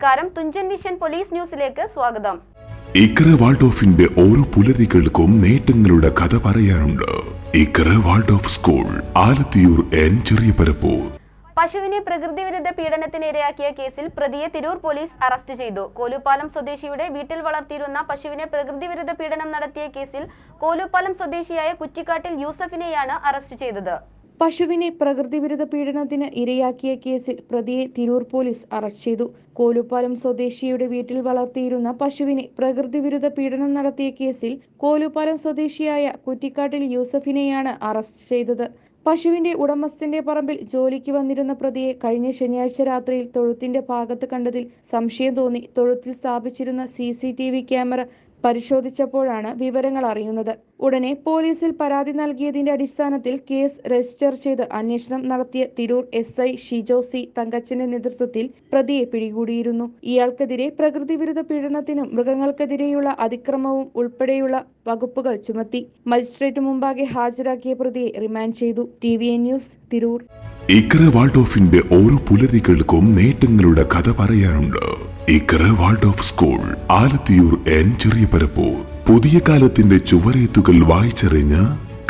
നമസ്കാരം. Thunchan vision police ന്യൂസിലേക്ക് സ്വാഗതം. ഇക്കര വാൾഡോഫിന്റെ ഓരോ പുലരികൾക്കും നേട്ടങ്ങളുടെ കഥ പറയാനുണ്ട്. Ikkara Waldorf school Alathiyur N Cheriya Parappur പശുവിനെ പ്രകൃതി വിരുദ്ധ പീഡനത്തിന് ഇരയാക്കിയ കേസിൽ പ്രതിയെ തിരൂർ പോലീസ് അറസ്റ്റ് ചെയ്തു. കോലുപാലം സ്വദേശിയുടെ വീട്ടിൽ വളർത്തിയിരുന്ന പശുവിനെ പ്രകൃതി വിരുദ്ധ പീഡനം നടത്തിയ കേസിൽ കോലുപാലം സ്വദേശിയായ കുറ്റിക്കാട്ടിൽ യൂസഫിനെയാണ് അറസ്റ്റ് ചെയ്തത്. പശുവിനെ പ്രകൃതിവിരുദ്ധ പീഡനത്തിന് ഇരയാക്കിയ കേസിൽ പ്രതിയെ തിരൂർ പോലീസ് അറസ്റ്റ് ചെയ്തു. കോലുപാലം സ്വദേശിയുടെ വീട്ടിൽ വളർത്തിയിരുന്ന പശുവിനെ പ്രകൃതിവിരുദ്ധ പീഡനം നടത്തിയ കേസിൽ കോലുപാലം സ്വദേശിയായ കുറ്റിക്കാട്ടിൽ യൂസഫിനെയാണ് അറസ്റ്റ് ചെയ്തത്. പശുവിന്റെ ഉടമസ്ഥന്റെ പറമ്പിൽ ജോലിക്ക് വന്നിരുന്ന പ്രതിയെ കഴിഞ്ഞ ശനിയാഴ്ച രാത്രിയിൽ തൊഴുത്തിന്റെ ഭാഗത്ത് കണ്ടതിൽ സംശയം തോന്നി. തൊഴുത്തിൽ സ്ഥാപിച്ചിരുന്ന സി ക്യാമറ പരിശോധിച്ചപ്പോഴാണ് വിവരങ്ങൾ അറിയുന്നത്. ഉടനെ പോലീസിൽ പരാതി നൽകിയതിന്റെ അടിസ്ഥാനത്തിൽ കേസ് രജിസ്റ്റർ ചെയ്ത് അന്വേഷണം നടത്തിയ Tirur S I Shijo C തങ്കച്ചന്റെ നേതൃത്വത്തിൽ പ്രതിയെ പിടികൂടിയിരുന്നു. ഇയാൾക്കെതിരെ പ്രകൃതിവിരുദ്ധ പീഡനത്തിനും മൃഗങ്ങൾക്കെതിരെയുള്ള അതിക്രമവും ഉൾപ്പെടെയുള്ള വകുപ്പുകൾ ചുമത്തി. മജിസ്ട്രേറ്റ് മുമ്പാകെ ഹാജരാക്കിയ പ്രതിയെ റിമാൻഡ് ചെയ്തു. T V N news Tirur. Ikkara വാൾഡോഫിന്റെ ഓരോ പുലരികൾക്കും നേട്ടങ്ങളുടെ കഥ പറയാനുണ്ട്. Ikkara of school Alathiyur N Cheriya Parappur. പുതിയ കാലത്തിന്റെ ചുവരെത്തുകൾ വായിച്ചറിഞ്ഞ്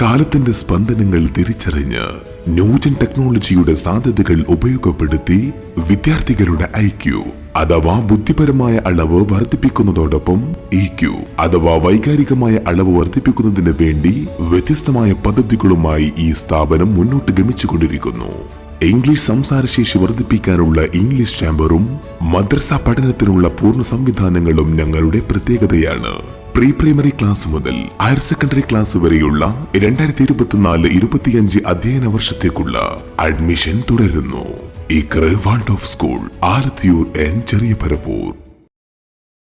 കാലത്തിന്റെ സ്പന്ദനങ്ങൾ തിരിച്ചറിഞ്ഞ് ന്യൂജൻ ടെക്നോളജിയുടെ സാധ്യതകൾ ഉപയോഗപ്പെടുത്തി വിദ്യാർത്ഥികളുടെ ഐക്യു അഥവാ ബുദ്ധിപരമായ അളവ് വർദ്ധിപ്പിക്കുന്നതോടൊപ്പം ഇ ക്യു അഥവാ വൈകാരികമായ അളവ് വർദ്ധിപ്പിക്കുന്നതിന് വേണ്ടി വ്യത്യസ്തമായ പദ്ധതികളുമായി ഈ സ്ഥാപനം മുന്നോട്ട് ഗമിച്ചുകൊണ്ടിരിക്കുന്നു. ഇംഗ്ലീഷ് സംസാരശേഷി വർദ്ധിപ്പിക്കാനുള്ള ഇംഗ്ലീഷ് ചാമ്പറും മദ്രസ പഠനത്തിനുള്ള പൂർണ സംവിധാനങ്ങളും ഞങ്ങളുടെ പ്രത്യേകതയാണ്. പ്രീ പ്രൈമറി ക്ലാസ് മുതൽ ഹയർ സെക്കൻഡറി ക്ലാസ് വരെയുള്ള രണ്ടായിരത്തി ഇരുപത്തിനാല് ഇരുപത്തിയഞ്ച് അധ്യയന വർഷത്തേക്കുള്ള അഡ്മിഷൻ തുടരുന്നു. ഇക്കറ് walled of school Alathiyur N ചെറിയ പരപ്പൂർ